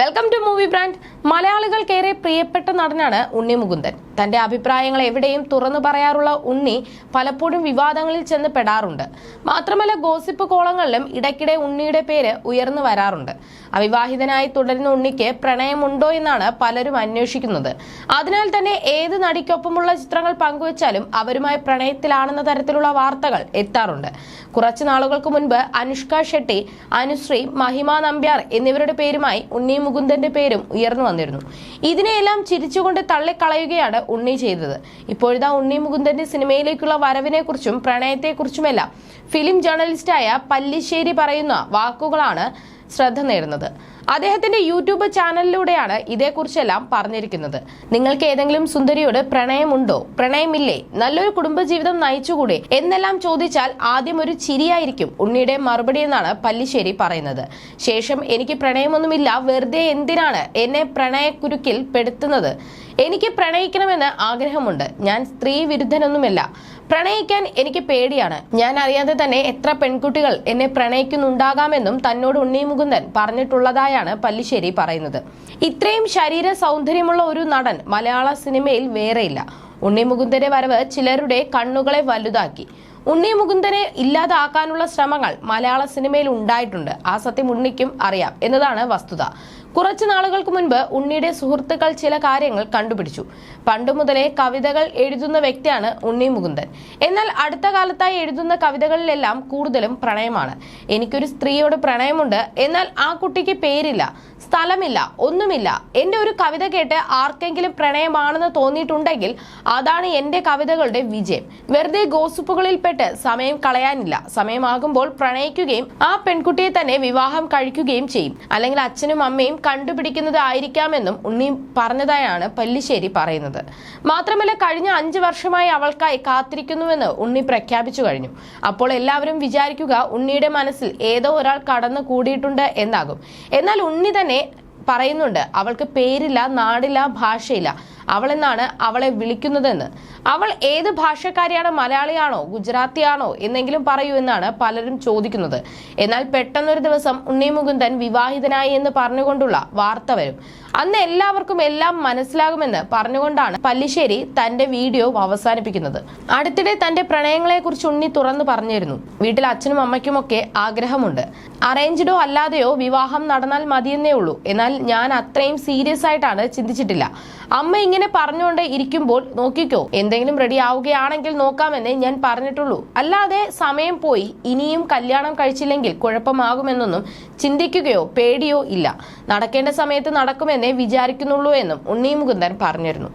Welcome to movie brand മലയാളികൾക്കേറെ പ്രിയപ്പെട്ട നടനാണ് ഉണ്ണി മുകുന്ദൻ. തന്റെ അഭിപ്രായങ്ങൾ എവിടെയും തുറന്നു പറയാറുള്ള ഉണ്ണി പലപ്പോഴും വിവാദങ്ങളിൽ ചെന്ന് പെടാറുണ്ട്. മാത്രമല്ല ഗോസിപ്പ് കോളങ്ങളിലും ഇടയ്ക്കിടെ ഉണ്ണിയുടെ പേര് ഉയർന്നു വരാറുണ്ട്. അവിവാഹിതനായി തുടരുന്ന ഉണ്ണിക്ക് പ്രണയമുണ്ടോ എന്നാണ് പലരും അന്വേഷിക്കുന്നത്. അതിനാൽ തന്നെ ഏത് നടിക്കൊപ്പമുള്ള ചിത്രങ്ങൾ പങ്കുവച്ചാലും അവരുമായി പ്രണയത്തിലാണെന്ന തരത്തിലുള്ള വാർത്തകൾ എത്താറുണ്ട്. കുറച്ചു നാളുകൾക്ക് മുൻപ് അനുഷ്ക ഷെട്ടി അനുശ്രീ മഹിമ നമ്പ്യാർ എന്നിവരുടെ പേരുമായി ഉണ്ണി മുകുന്ദന്റെ പേരും ഉയർന്നു വന്നിരുന്നു. ഇതിനെയെല്ലാം ചിരിച്ചുകൊണ്ട് തള്ളിക്കളയുകയാണ് ഉണ്ണി ചെയ്തത്. ഇപ്പോഴത്തെ ഉണ്ണി മുകുന്ദന്റെ സിനിമയിലേക്കുള്ള വരവിനെ കുറിച്ചും പ്രണയത്തെക്കുറിച്ചുമെല്ലാം ഫിലിം ജേർണലിസ്റ്റായ പല്ലിശ്ശേരി പറയുന്ന വാക്കുകളാണ് ശ്രദ്ധ നേടുന്നത്. അദ്ദേഹത്തിന്റെ യൂട്യൂബ് ചാനലിലൂടെയാണ് ഇതേക്കുറിച്ചെല്ലാം പറഞ്ഞിരിക്കുന്നത്. നിങ്ങൾക്ക് ഏതെങ്കിലും സുന്ദരിയോട് പ്രണയമുണ്ടോ? പ്രണയമില്ലേ? നല്ലൊരു കുടുംബജീവിതം നയിച്ചുകൂടെ? എന്നെല്ലാം ചോദിച്ചാൽ ആദ്യം ഒരു ചിരിയായിരിക്കും ഉണ്ണിയുടെ മറുപടി എന്നാണ് പല്ലിശ്ശേരി പറയുന്നത്. ശേഷം എനിക്ക് പ്രണയമൊന്നുമില്ല വെറുതെ എന്തിനാണ് എന്നെ പ്രണയക്കുരുക്കിൽ പെടുത്തുന്നത്? എനിക്ക് പ്രണയിക്കണമെന്ന് ആഗ്രഹമുണ്ട്. ഞാൻ സ്ത്രീ വിരുദ്ധനൊന്നുമല്ല. പ്രണയിക്കാൻ എനിക്ക് പേടിയാണ്. ഞാൻ അറിയാതെ തന്നെ എത്ര പെൺകുട്ടികൾ എന്നെ പ്രണയിക്കുന്നുണ്ടാകാമെന്നും തന്നോട് ഉണ്ണി മുകുന്ദൻ പറഞ്ഞിട്ടുള്ളതായാണ് പല്ലിശ്ശേരി പറയുന്നത്. ഇത്രയും ശരീര സൗന്ദര്യമുള്ള ഒരു നടൻ മലയാള സിനിമയിൽ വേറെയില്ല. ഉണ്ണി മുകുന്ദന്റെ വരവ് ചിലരുടെ കണ്ണുകളെ വലുതാക്കി. ഉണ്ണി മുകുന്ദനെ ഇല്ലാതാക്കാനുള്ള ശ്രമങ്ങൾ മലയാള സിനിമയിൽ ഉണ്ടായിട്ടുണ്ട്. ആ സത്യം ഉണ്ണിക്കും അറിയാം എന്നതാണ് വസ്തുത. കുറച്ചു നാളുകൾക്ക് മുൻപ് ഉണ്ണിയുടെ സുഹൃത്തുക്കൾ ചില കാര്യങ്ങൾ കണ്ടുപിടിച്ചു. പണ്ടു മുതലേ കവിതകൾ എഴുതുന്ന വ്യക്തിയാണ് ഉണ്ണി മുകുന്ദൻ. എന്നാൽ അടുത്ത കാലത്തായി എഴുതുന്ന കവിതകളിലെല്ലാം കൂടുതലും പ്രണയമാണ്. എനിക്കൊരു സ്ത്രീയോട് പ്രണയമുണ്ട്. എന്നാൽ ആ കുട്ടിക്ക് പേരില്ല സ്ഥലമില്ല ഒന്നുമില്ല. എന്റെ ഒരു കവിത കേട്ട് ആർക്കെങ്കിലും പ്രണയമാണെന്ന് തോന്നിയിട്ടുണ്ടെങ്കിൽ അതാണ് എന്റെ കവിതകളുടെ വിജയം. വെറുതെ ഗോസിപ്പുകളിൽപ്പെട്ട് സമയം കളയാനില്ല. സമയമാകുമ്പോൾ പ്രണയിക്കുകയും ആ പെൺകുട്ടിയെ തന്നെ വിവാഹം കഴിക്കുകയും ചെയ്യും. അല്ലെങ്കിൽ അച്ഛനും അമ്മയും കണ്ടുപിടിക്കുന്നത് ആയിരിക്കാമെന്നും ഉണ്ണി പറഞ്ഞതായാണ് പല്ലിശ്ശേരി പറയുന്നത്. മാത്രമല്ല കഴിഞ്ഞ അഞ്ചു വർഷമായി അവൾക്കായി കാത്തിരിക്കുന്നുവെന്ന് ഉണ്ണി പ്രഖ്യാപിച്ചു കഴിഞ്ഞു. അപ്പോൾ എല്ലാവരും വിചാരിക്കുക ഉണ്ണിയുടെ മനസ്സിൽ ഏതോ ഒരാൾ കടന്നു കൂടിയിട്ടുണ്ട് എന്നാകും. എന്നാൽ ഉണ്ണി തന്നെ പറയുന്നുണ്ട് അവൾക്ക് പേരില്ല നാടില്ല ഭാഷയില്ല. അവൾ എന്നാണ് അവളെ വിളിക്കുന്നതെന്ന്. അവൾ ഏത് ഭാഷക്കാരിയാണ്? മലയാളിയാണോ? ഗുജറാത്തിയാണോ? എന്നെങ്കിലും പറയൂ എന്നാണ് പലരും ചോദിക്കുന്നത്. എന്നാൽ പെട്ടെന്നൊരു ദിവസം ഉണ്ണി മുകുന്ദൻ വിവാഹിതനായി എന്ന് പറഞ്ഞുകൊണ്ടുള്ള വാർത്ത വരും. അന്ന് എല്ലാവർക്കും എല്ലാം മനസ്സിലാകുമെന്ന് പറഞ്ഞുകൊണ്ടാണ് പല്ലിശ്ശേരി തന്റെ വീഡിയോ അവസാനിപ്പിക്കുന്നത്. അടുത്തിടെ തന്റെ പ്രണയങ്ങളെ കുറിച്ച് ഉണ്ണി തുറന്നു പറഞ്ഞിരുന്നു. വീട്ടിൽ അച്ഛനും അമ്മയ്ക്കുമൊക്കെ ആഗ്രഹമുണ്ട്. അറേഞ്ച്ഡോ അല്ലാതെയോ വിവാഹം നടന്നാൽ മതിയെന്നേ ഉള്ളൂ. എന്നാൽ ഞാൻ അത്രയും സീരിയസ് ആയിട്ടാണ് ചിന്തിച്ചിട്ടില്ല. അമ്മ ഇങ്ങനെ പറഞ്ഞുകൊണ്ട് ഇരിക്കുമ്പോൾ നോക്കിക്കോ എന്തെങ്കിലും റെഡി ആവുകയാണെങ്കിൽ നോക്കാമെന്നേ ഞാൻ പറഞ്ഞിട്ടുള്ളൂ. അല്ലാതെ സമയം പോയി ഇനിയും കല്യാണം കഴിച്ചില്ലെങ്കിൽ കുഴപ്പമാകുമെന്നൊന്നും ചിന്തിക്കുകയോ പേടിയോ ഇല്ല. നടക്കേണ്ട സമയത്ത് നടക്കുമെന്നേ വിചാരിക്കുന്നുള്ളൂ എന്നും ഉണ്ണി മുകുന്ദൻ പറഞ്ഞിരുന്നു.